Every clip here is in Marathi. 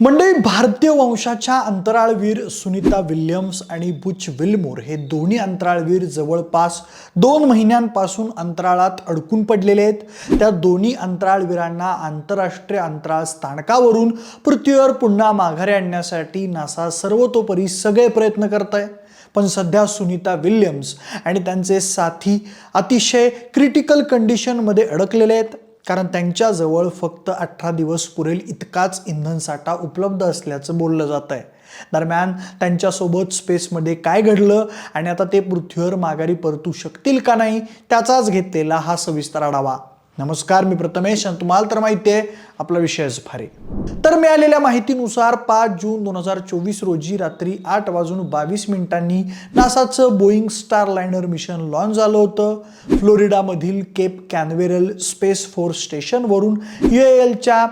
मंडळी भारतीय वंशाच्या अंतराळवीर सुनीता विल्यम्स आणि बुच विल्मोर हे दोन्ही अंतराळवीर जवळपास दोन महिन्यांपासून अंतराळात अडकून पडलेले आहेत. त्या दोन्ही अंतराळवीरांना आंतरराष्ट्रीय अंतराळ स्थानकावरून पृथ्वीवर पुन्हा माघारी आणण्यासाठी नासा सर्वतोपरी सगळे प्रयत्न करत आहे. पण सध्या सुनीता विल्यम्स आणि त्यांचे साथी अतिशय क्रिटिकल कंडिशनमध्ये अडकलेले आहेत. कारण त्यांच्याजवळ फक्त अठरा दिवस पुरेल इतकाच इंधन साठा उपलब्ध असल्याचं बोललं जात आहे. दरम्यान त्यांच्यासोबत स्पेसमध्ये काय घडलं आणि आता ते पृथ्वीवर माघारी परतू शकतील का नाही त्याचाच घेतलेला हा सविस्तर आढावा. नमस्कार मी प्रथमेश आणि तुम्हाला तर माहिती आहे आपला विषयच भारी. तर मिळालेल्या माहितीनुसार पाच जून दोन हजार चोवीस रोजी रात्री आठ वाजून बावीस मिनिटांनी नासाचं Boeing Starliner mission launch झालं होतं. फ्लोरिडामधील केप कॅनवेरल स्पेस फोर्स स्टेशनवरून यू एलच्या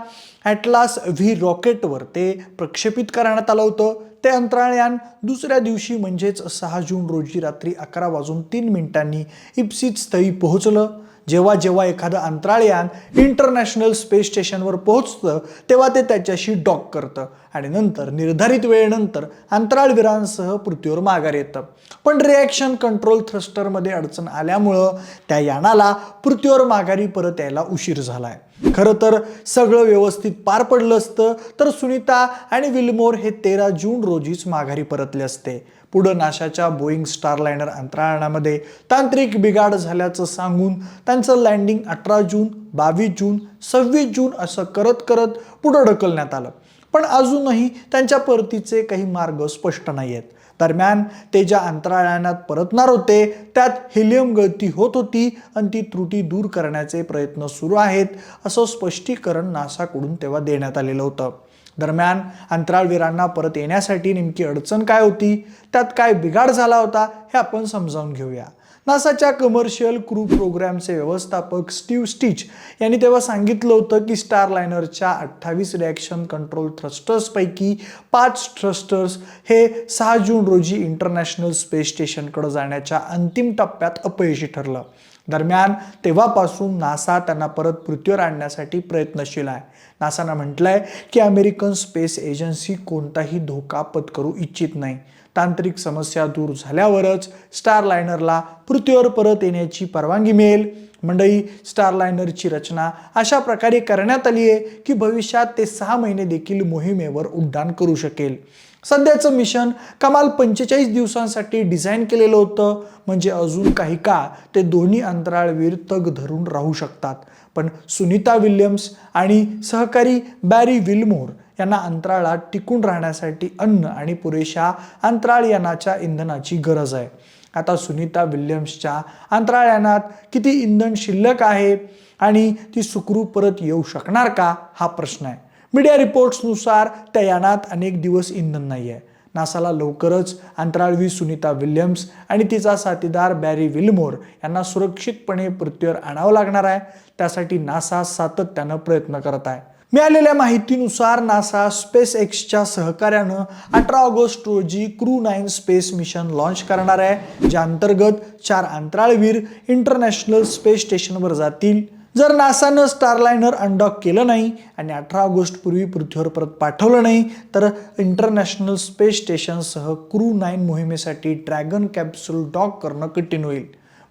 ॲटलास व्ही रॉकेटवर ते प्रक्षेपित करण्यात आलं होतं. ते अंतराळयान दुसऱ्या दिवशी म्हणजेच सहा जून रोजी रात्री अकरा वाजून तीन मिनिटांनी इप्सित स्थळी पोहोचलं. जेव्हा जेव्हा एखादं अंतराळयान इंटरनॅशनल स्पेस स्टेशनवर पोहोचतं तेव्हा ते त्याच्याशी डॉक करतं. आणि नंतर निर्धारित वेळेनंतर अंतराळवीरांसह पृथ्वीवर माघार येतं. पण रिॲक्शन कंट्रोल थ्रस्टरमध्ये अडचण आल्यामुळं त्या यानाला पृथ्वीवर माघारी परत यायला उशीर झाला आहे खरं तर सगळं व्यवस्थित पार पडलं असतं तर सुनीता आणि विल्मोर हे तेरा जून रोजीच माघारी परतले असते. पुढं नाशाच्या बोईंग स्टारलायनर अंतराळामध्ये तांत्रिक बिघाड झाल्याचं सांगून त्यांचं लँडिंग अठरा जून बावीस जून सव्वीस जून असं करत करत पुढं ढकलण्यात आलं. पण अजूनही त्यांच्या परतीचे काही मार्ग स्पष्ट नाही आहेत दरम्यान ते ज्या अंतराळयानात परतणार होते त्यात हिलियम गळती होत होती आणि ती त्रुटी दूर करण्याचे प्रयत्न सुरू आहेत असं स्पष्टीकरण नासाकडून तेव्हा देण्यात आलेलं होतं. दरम्यान अंतराळवीरांना परत येण्यासाठी नेमकी अडचण काय होती त्यात काय बिघाड झाला होता हे आपण समजावून घेऊया. नासाच्या कमर्शियल क्रू प्रोग्रामचे व्यवस्थापक स्टीव्ह स्टिच यांनी तेव्हा सांगितलं होतं की स्टार लायनरच्या अठ्ठावीस रिॲक्शन कंट्रोल थ्रस्टर्सपैकी पाच थ्रस्टर्स हे सहा जून रोजी इंटरनॅशनल स्पेस स्टेशनकडे जाण्याच्या अंतिम टप्प्यात अपयशी ठरलं. दरम्यान तेव्हापासून नासा त्यांना परत पृथ्वीवर आणण्यासाठी प्रयत्नशील आहे. नासानं म्हटलंय की अमेरिकन स्पेस एजन्सी कोणताही धोका पत्करू इच्छित नाही. तांत्रिक समस्या दूर झाल्यावरच स्टार लायनरला पृथ्वीवर परत येण्याची परवानगी मिळेल. मंडळी स्टार लायनरची रचना अशा प्रकारे करण्यात आली आहे की भविष्यात ते सहा महिने देखील मोहिमेवर उड्डाण करू शकेल. सध्याचं मिशन कमाल पंचेचाळीस दिवसांसाठी डिझाईन केलेलं होतं. म्हणजे अजून काही का ते दोन्ही अंतराळवीर तग धरून राहू शकतात. पण सुनीता विल्यम्स आणि सहकारी बॅरी विल्मोर यांना अंतराळात टिकून राहण्यासाठी अन्न आणि पुरेशा अंतराळयानाच्या इंधनाची गरज आहे. आता सुनीता विल्यम्सच्या अंतराळयानात किती इंधन शिल्लक आहे आणि ती सुखरू परत येऊ शकणार का? हा प्रश्न आहे. मीडिया रिपोर्ट्सनुसार त्या यानात अनेक दिवस इंधन नाही आहे नासाला लवकरच अंतराळवीर सुनीता विल्यम्स आणि तिचा साथीदार बॅरी विल्मोर यांना सुरक्षितपणे पृथ्वीवर आणावं लागणार आहे. त्यासाठी नासा सातत्यानं प्रयत्न करत आहे. मिळालेल्या माहितीनुसार नासा स्पेस एक्सच्या सहकार्यानं अठरा ऑगस्ट रोजी crew nine space mission launch करणार आहे ज्या अंतर्गत चार अंतराळवीर इंटरनॅशनल स्पेस स्टेशनवर जातील. जर नासानं स्टारलायनर अनडॉक केलं नाही आणि अठरा ऑगस्टपूर्वी पृथ्वीवर परत पाठवलं नाही तर इंटरनॅशनल स्पेस स्टेशनसह क्रू नाईन मोहिमेसाठी ड्रॅगन कॅप्सूल डॉक करणं कठीण होईल.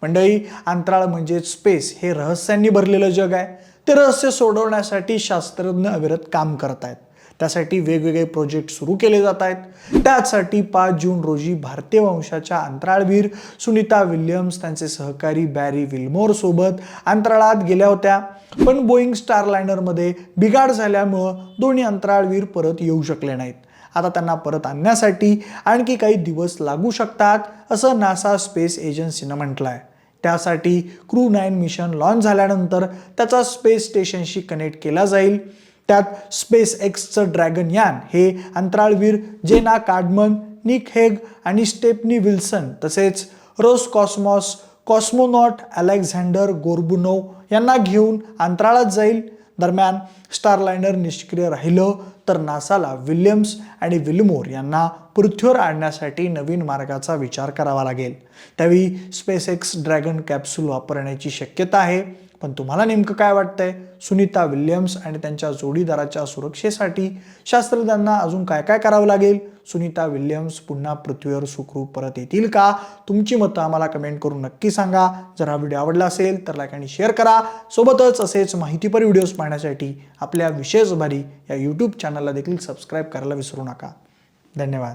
मंडळी अंतराळ म्हणजे स्पेस हे रहस्यांनी भरलेलं जग आहे. ते रहस्य सोडवण्यासाठी शास्त्रज्ञ अविरत काम करत आहेत त्यासाठी वेगवेगळे प्रोजेक्ट सुरू केले जात आहेत त्यासाठी पाच जून रोजी भारतीय वंशाच्या अंतराळवीर सुनीता विल्यम्स त्यांचे सहकारी बॅरी विल्मोर सोबत अंतराळात गेल्या होत्या. पण बोईंग स्टार लायनरमध्ये बिघाड झाल्यामुळं दोन्ही अंतराळवीर परत येऊ शकले नाहीत. आता त्यांना परत आणण्यासाठी आणखी काही दिवस लागू शकतात असं नासा स्पेस एजन्सीनं म्हटलं आहे त्यासाठी क्रू नाईन मिशन लॉन्च झाल्यानंतर त्याचा स्पेस स्टेशनशी कनेक्ट केला जाईल. त्यात स्पेस एक्सचं ड्रॅगन यान हे अंतराळवीर जेना कार्डमन निक हेग आणि स्टेपनी विल्सन तसेच Roscosmos cosmonaut Alexander Gorbunov यांना घेऊन अंतराळात जाईल. दरम्यान स्टारलायनर निष्क्रिय राहिलं तर नासाला विल्यम्स आणि विल्मोर यांना पृथ्वीवर आणण्यासाठी नवीन मार्गाचा विचार करावा लागेल. त्यावेळी स्पेस एक्स ड्रॅगन कॅप्सूल वापरण्याची शक्यता आहे. पण तुम्हाला नेमकं काय वाटतंय? सुनीता विल्यम्स आणि त्यांच्या जोडीदाराच्या सुरक्षेसाठी शास्त्रज्ञांना अजून काय काय करावं लागेल? सुनीता विल्यम्स पुन्हा पृथ्वीवर सुखरूप परत येतील का? तुमची मतं आम्हाला कमेंट करून नक्की सांगा. जर हा व्हिडिओ आवडला असेल तर लाईक आणि शेअर करा. सोबतच असेच माहितीपर व्हिडिओज पाहण्यासाठी आपल्या विशेष भारी या यूट्यूब चॅनलला देखील सबस्क्राईब करायला विसरू नका. धन्यवाद.